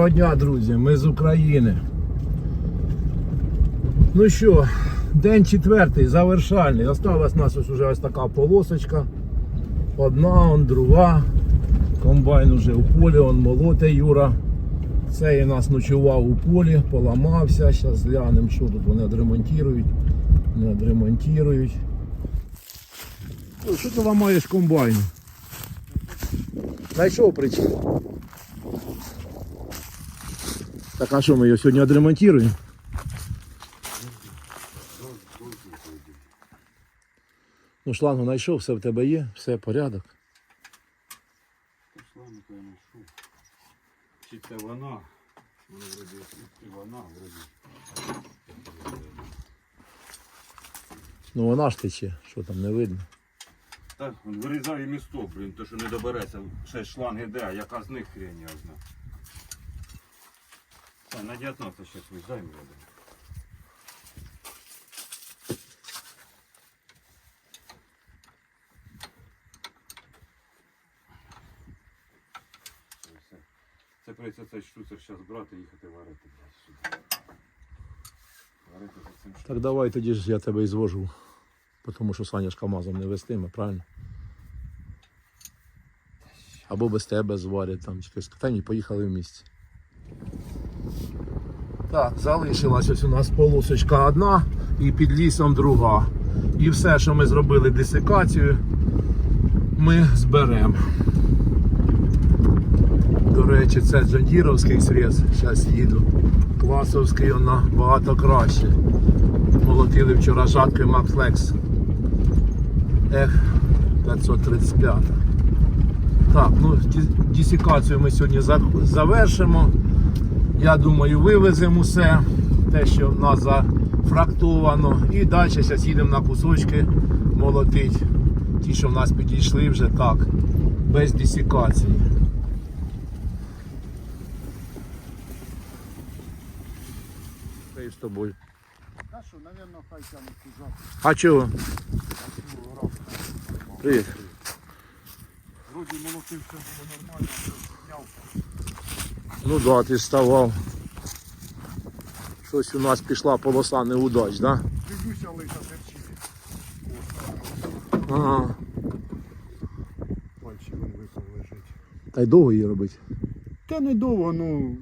Доброго дня, друзі! Ми з України. Ну що, день четвертий, завершальний. Осталась у нас ось уже ось така полосочка. Одна, он друга. Комбайн уже в полі, он молоте Юра. Цей у нас ночував у полі, поламався. Зараз глянемо, що тут вони відремонтують. Не відремонтують. Ой, Що ти ламаєш комбайн? Знайшов причину. Так а що ми його сьогодні відремонтуємо? Ну, шлангу знайшов, все в тебе є, все порядок. Шланг я знайшов. Чи це вона? Вона вроді і вона вроді. Ну вона ж тече, що там не видно. Так, вирізає місток, блін, то що не добереться. Ще шланг іде, а яка з них хрень я знаю. Та, на 19 ще виїжджай, мені. Це прийдеться цей штуцер зараз брати і їхати варити. Варити за цим штуцером. Так давай тоді ж я тебе і звожу. Тому що Саня ж КАМАЗом не вестиме, правильно? Або без тебе зварять там. Та ні, поїхали в місті. Так, залишилась ось у нас полосочка одна і під лісом друга. І все, що ми зробили десикацію, ми зберемо. До речі, це джандіровський срез. Зараз їду. Класовський вона багато краще. Молотили вчора жаткою Макфлекс. Ех, 535. Так, ну ді- ми сьогодні завершимо. Я думаю, вивеземо усе, те, що в нас зафрактовано. І далі зараз їдемо на кусочки молотить. Ті, що в нас підійшли вже так, без десикації. З тобою. А що, напевно, хай тянуть кужак. А чого? Привіт. Вроді молотив, все було нормально, зняв. Ну да, ти ставав. Щось у нас пішла полоса неудач, да? Дивлюся, лише терчить. Ага. Пальчик він випав лежить. Та й довго її робити. Та недовго, ну.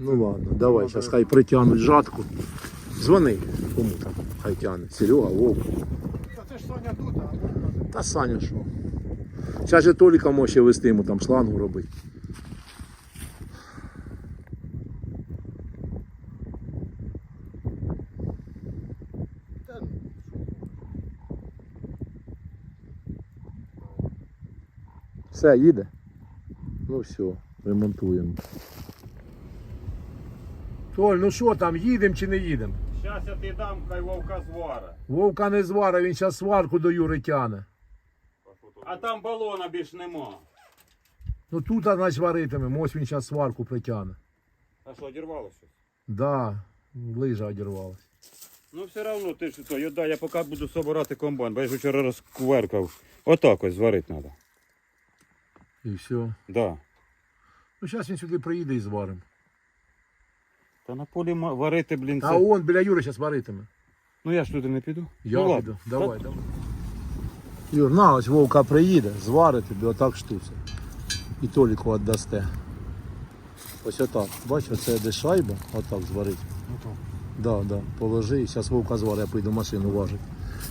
Ну ладно, давай, зараз хай притягнуть жатку. Дзвони, кому там, хай тягне. Серега, Вовк. Та це ж Соня тут, а Та Саня що? Зараз же Толіка може вести йому там шлангу робити. Все, їде? Ну все, ремонтуємо. Толь, ну що там, їдемо чи не їдемо? Щас я ти дам, хай вовка звара. Вовка не звара, він зараз сварку до Юри тяне. А там балона більш нема. Ну тут значить варитиме, ось він зараз сварку притягне. А що, одірвалося? Да, лижа одірвалась. Ну все одно ти ж то, я, да, я поки буду собирати комбайн, бо я ж вчора розкверкав. Отак ось зварити треба. І все. Да. Ну зараз він сюди приїде і зваримо. Та на полі ма- варити, блін, А це... он біля Юри зараз варитиме. Ну я ж туди не піду. Я ну, піду. ладно. Давай, давай. Юр, на ось Вовка приїде, зварить тобі отак штуце. І Толіку віддасте. Ось отак. Бачиш, це де шайба, отак зварить. Отак. Да, да, положи, зараз Вовка зварить, я поїду машину важить.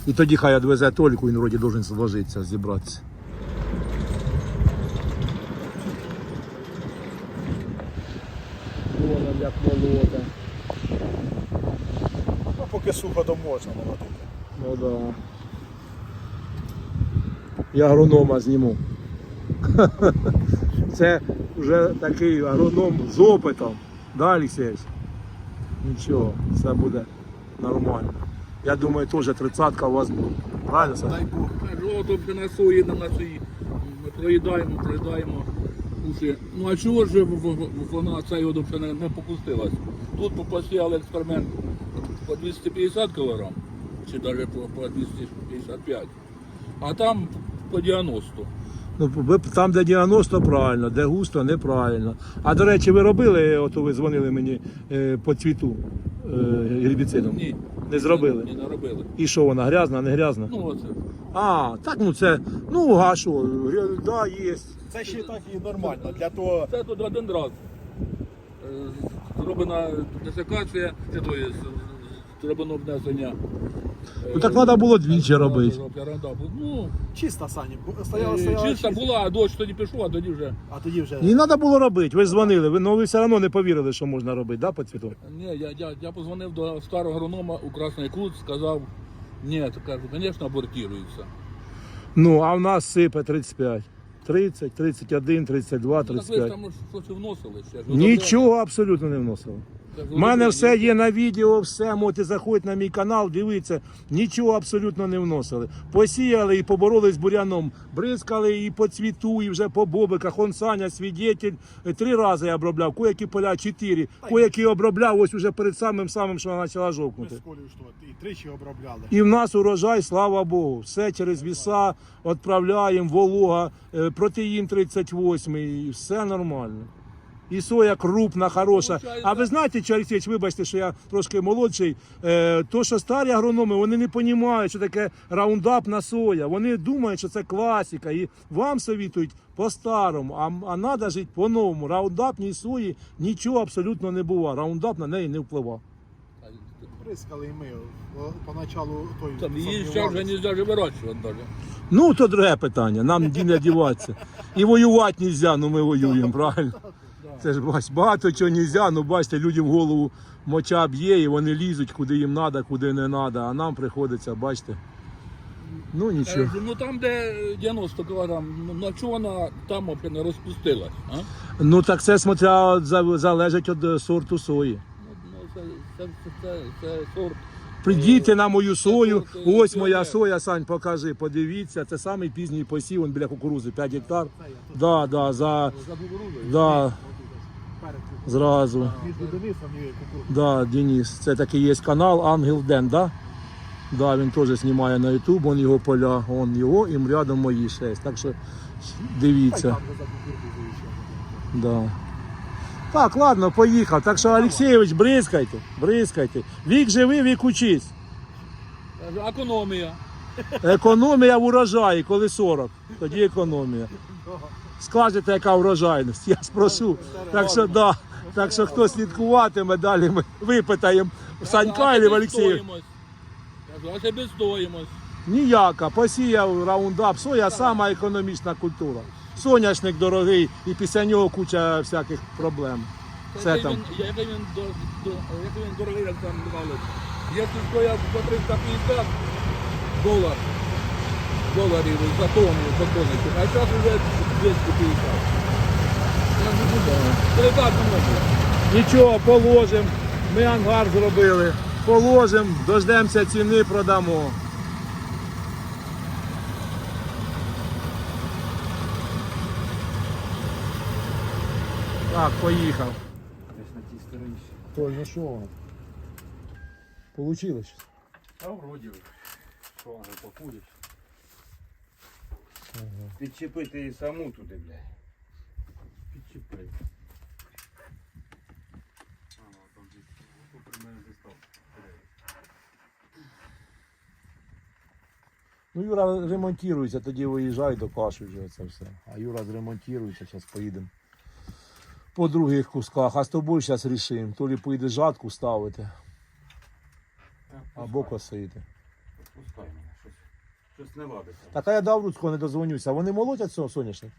І тоді хай відвезе Толіку, він вроді должен зложитися, зібратися. Вона. Ну, поки сухо, то можна молотити. Ну да. Я агронома зніму. Це вже такий агроном з опитом. Да, Олексійович? Нічого, все буде нормально. Я думаю, теж тридцятка у вас буде. Правильно, Саш? Дай Бог. Жовто на сої на нашій ми проїдаємо, проїдаємо уші. Ну а чого ж вона от взагалі не, не попустилась? Тут посіяли експеримент по 250 кг, чи навіть по, по 255, а там по 90. Ну, там, де 90 правильно, де густо, неправильно. А до речі, ви робили, от ви дзвонили мені е, по цвіту гербіцидом? Ні. Не зробили? Ні, не робили. І що вона, грязна, не грязна? Ну оце. А, так ну це, ну а що, гря- да, є. Це ще так і нормально. Для того Це тут один раз. Е, Зроблена десикація, це то є, з- з- зроблено внесення. Ну так треба було двічі робити. Ну, чиста сані. бу- Стояла, е, стояла чиста чиста. була, а дощ тоді пішов, а тоді вже. А тоді вже Не треба було робити, ви ж дзвонили, ви, ну, ви все одно не повірили, що можна робити, да, по цвіту? Ні, я, я, я позвонив до старого агронома у Красний Кут, сказав, ні, то кажу, звісно, абортується. Ну, а в нас сипе 35. 30, 31, 32, Ну, так ви ж 35. там щось вносили ще. ж. Нічого абсолютно не вносили. У мене все є на відео, все, можете заходити на мій канал, дивіться, нічого абсолютно не вносили. Посіяли і поборолись з буряном, бризкали і по цвіту, і вже по бобиках. Он Саня, свідетель. Е, Три рази я обробляв, коякі поля чотири, коякі обробляв ось уже перед самим самим, що вона почала жовкнути. і тричі обробляли. І в нас урожай, слава Богу. Все через віса відправляємо, волога, е, протеїн 38, і все нормально. І соя крупна, хороша. А ви знаєте, що, Олексійович, вибачте, що я трошки молодший. Е, то, що старі агрономи, вони не розуміють, що таке раундапна соя. Вони думають, що це класика. І вам совітують по-старому, а, а треба жити по-новому. Раундапній сої нічого абсолютно не було. Раундап на неї не впливав. Прискали і ми поначалу той Там її ще вже не можна вирощувати навіть. Ну, то друге питання. Нам не діватися. І воювати не можна, ну ми воюємо, правильно? Це ж бач, багато чого не можна, ну бачите, людям голову моча б'є, і вони лізуть, куди їм треба, куди не треба, а нам приходиться, бачите. Ну нічого. Кажу, Ну там, де 90 кг, ну на чого вона там не розпустилась? А? Ну так це смотря за- залежить від е, сорту сої. Ну, ну, це, це, це, це, це сорт. Придіть на мою сою. сорт, е, Ось моя піонер. соя, Сань, покажи, подивіться. Це самий пізній посів, він біля кукурузи, 5 гектар. Да, да, за, За кукурудзою. да, зразу. між Денисом і кукурудзою. Да, Денис, це такий є канал Ангел Ден, да? Да, він теж знімає на YouTube, он його поля, он його і рядом мої шесть. Так що дивіться. Да. Так, ладно, поїхав. Так що, Олексійович, бризкайте, бризкайте. Вік живий, вік учись. Кажу, Економія. Економія в урожаї, коли 40, тоді економія. Скажете, яка врожайність, я спрошу. Так що, да. так що хто слідкуватиме, далі ми випитаємо в Санька і в Олексія. А себе стоїмось. Ніяка. Посіяв раундап. Соя сама економічна культура. Соняшник дорогий і після нього куча всяких проблем. Це там. він, він, дорогий, як там давали. Якщо стояв за 350 долар, доларів за тонну, за тонну, а зараз вже 250. Я не буду. Можна. Нічого, положимо. Ми ангар зробили. Положимо, дождемося ціни, продамо. Так, поїхав. Десь на тій стороні. Толь, ну що? Получилось? А вроді. Що воно покуриш? Підчепити і саму туди, блядь. Ага, там десь. Десь там. Ну, Юра ремонтується, тоді виїжджай до каші вже це все. А Юра зремонтується, зараз поїдемо по других кусках. А з тобою зараз рішимо. То лі поїде жатку ставити, або косити. Пускай щось, не ладиться. Так а я до Авруцького не дозвонюся. Вони молотять цього соняшник?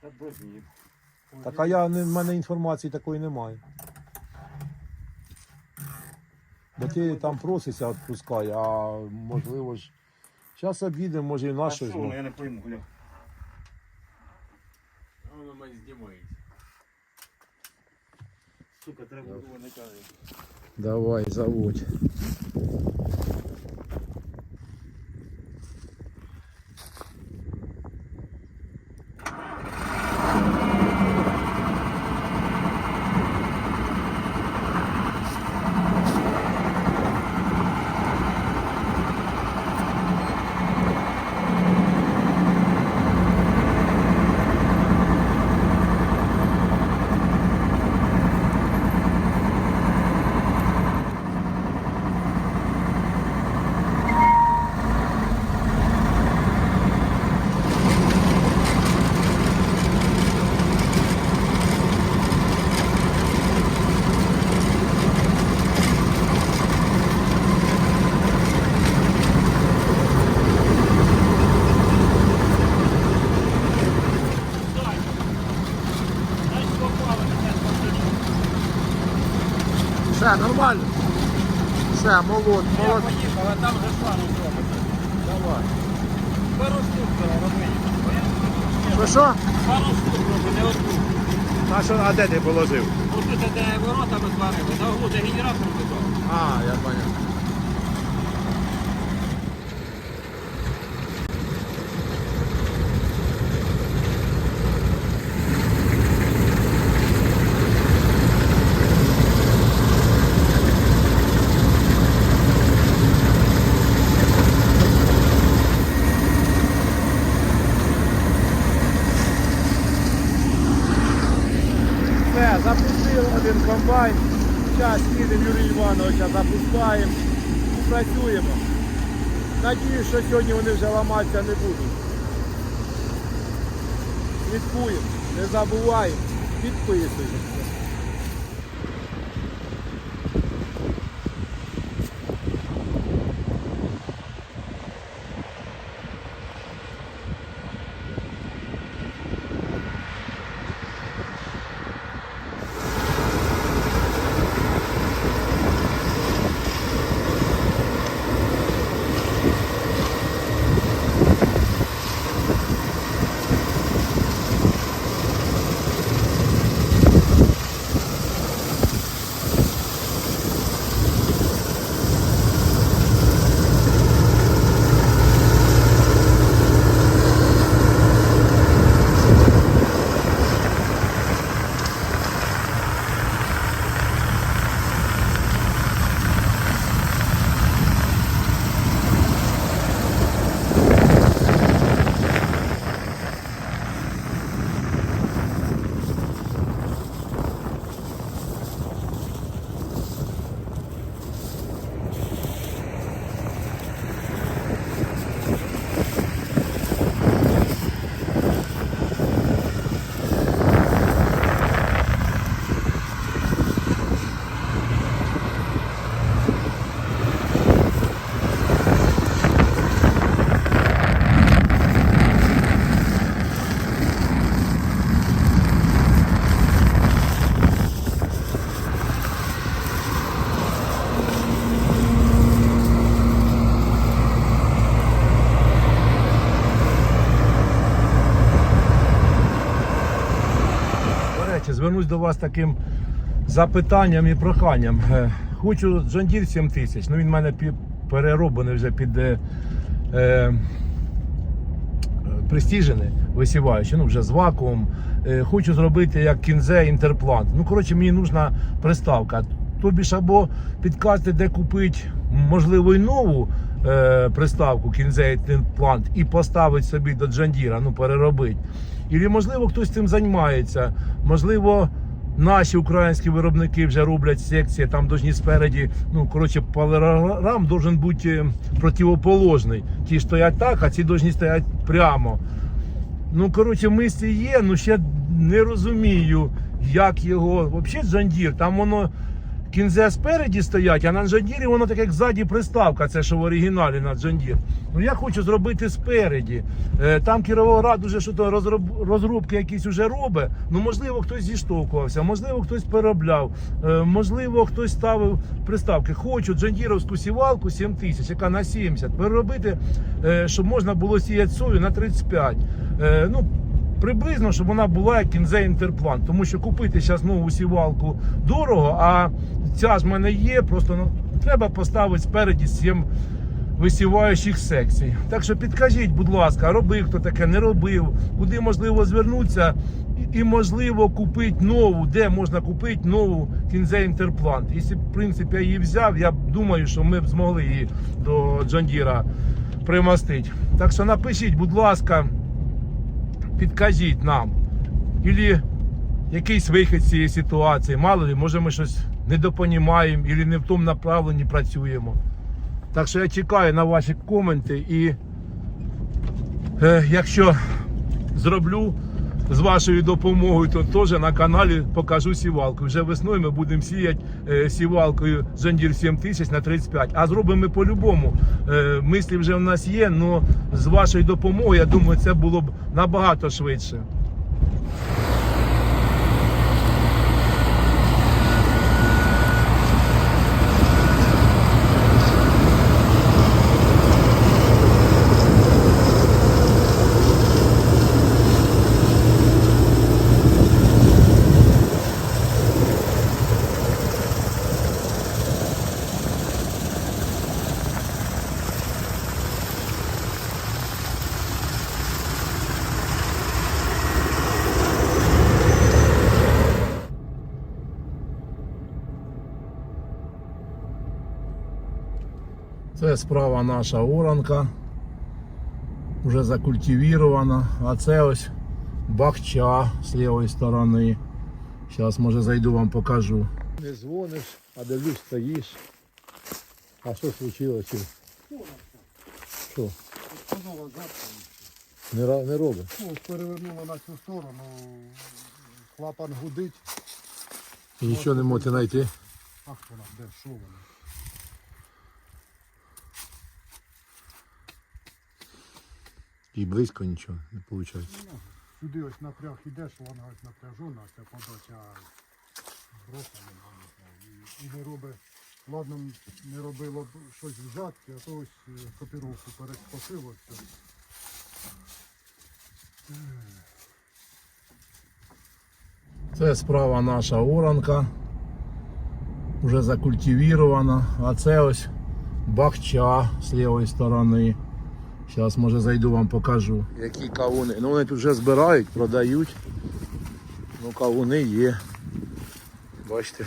Та без ні. Так а я не, в мене інформації такої немає. Бо ти там просишся відпускай, а можливо ж. Зараз об'їдемо, може і А що щось. воно, я не пойму, гля. Воно мене знімається. Сука, треба було не кажуть. Давай, заводь. Все, нормально. Все, молод, молод. поїхав, а там вже шлану зробити. Давай. Пару штук робити. Ну що? Пару штук робити, не одну. А, що, а де ти положив? Ось тут де ворота ми зварили, на углу де генератор лежав. А, я понял. Все, запустили один комбайн. Зараз їдемо Юрія Івановича, запускаємо і працюємо. Надіюсь, що сьогодні вони вже ламатися не будуть. Слідкуємо, не забуваємо, підписуємо. До речі, звернусь до вас таким запитанням і проханням. Е, Хочу John Deere 7000, ну він в мене перероблений вже під е, е, престіжений, висіваючи, ну вже з вакуум. Е, хочу зробити як кінзе інтерплант. Ну, коротше, мені нужна приставка. Тобі ж або підказати, де купити, можливо, і нову е, приставку кінзе інтерплант і поставити собі до Джандіра, ну переробити. І можливо хтось цим займається. Можливо, наші українські виробники вже роблять секції, там должні спереді. Ну коротше, палерам должен бути е, противоположний. Ті стоять так, а ці должні стоять прямо. Ну, коротше, мислі є, ну ще не розумію, як його. Взагалі Джандір, там воно кінзе спереді стоять, а на Джандірі воно так як ззаді приставка, це що в оригіналі на Джандір. Ну я хочу зробити спереді. Е, Там Кіровоград уже що то розроб- розробки якісь уже робить. Ну можливо, хтось зіштовхувався, можливо, хтось переробляв, е, можливо, хтось ставив приставки. Хочу джандіровську сівалку 7000, яка на 70, переробити, е, щоб можна було сіяти сою на 35. Е, Ну, Приблизно, щоб вона була як кінзе інтерплант, тому що купити зараз нову сівалку дорого, а ця ж в мене є, просто ну, треба поставити спереді 7 висіваючих секцій. Так що підкажіть, будь ласка, робив хто таке, не робив, куди можливо звернутися і, можливо купити нову, де можна купити нову кінзе інтерплант. Якщо, в принципі, я її взяв, я думаю, що ми б змогли її до Джандіра примостити. Так що напишіть, будь ласка підкажіть нам. Ілі якийсь вихід з цієї ситуації. Мало ли, може ми щось недопонімаємо, або не в тому направленні працюємо. Так що я чекаю на ваші коменти і е, якщо зроблю з вашою допомогою, то теж на каналі покажу сівалку. Вже весною ми будемо сіяти е, сівалкою Зондір 7000 на 35. А зробимо ми по-любому. Е, мислі вже в нас є, але з вашою допомогою, я думаю, це було б набагато швидше. Це справа наша оранка. Вже закультивірована. А це ось бахча з лівої сторони. Зараз може зайду вам покажу. Не дзвониш, а дивлюсь, стоїш. А що случилося? Що? Не, не робить? Ну, перевернула на цю сторону. Клапан гудить. І нічого не можете знайти. Ах вона, де, що вона? І близько нічого не виходить. Сюди ось напряг ідеш, вона ось напряжена, ця подача броса не знаю. І, і не робить, ладно, не робило б щось в жатки, а то ось е, копіровку перескосило все. Це справа наша оранка. Вже закультивірована. А це ось бахча з лівої сторони. Зараз може зайду вам покажу. Які кавуни. Ну вони тут вже збирають, продають. Ну кавуни є. Бачите.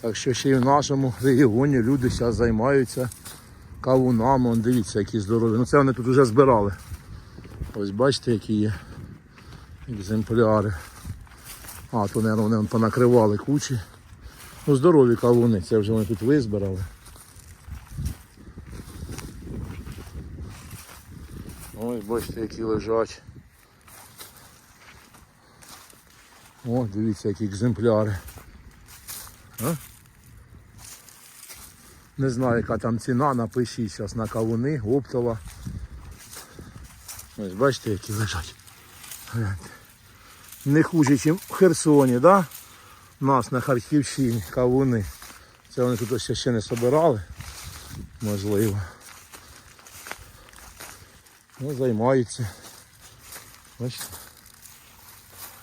Так що ще й в нашому регіоні люди зараз займаються кавунами. Вон, дивіться, які здорові. Ну це вони тут вже збирали. Ось бачите, які є екземпляри. А, то, мабуть, вони понакривали кучі. Ну, здорові кавуни, це вже вони тут визбирали. Ой, бачите, які лежать. О, дивіться, які екземпляри. А? Не знаю, яка там ціна, напишіть зараз на кавуни, оптова. Ось бачите, які лежать. Гляньте не хуже, ніж в Херсоні, да? У нас на Харківщині кавуни. Це вони тут ще не собирали, можливо. Ну, займаються. Бачите?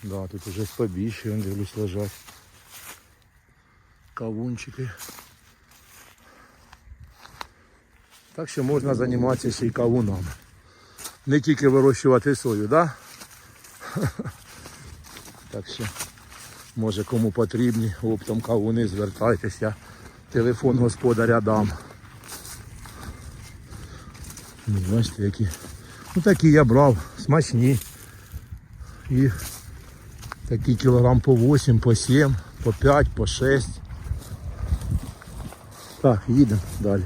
Да, тут вже побільше, я дивлюсь, лежать. Кавунчики. Так що можна займатися ще й кавунами. Не тільки вирощувати сою, да? Так що, може кому потрібні, оптом кавуни, звертайтеся. Телефон господаря дам. Ну, Бачите, які. Ну такі я брав, смачні. І такі кілограм по 8, по 7, по 5, по 6. Так, їдемо далі.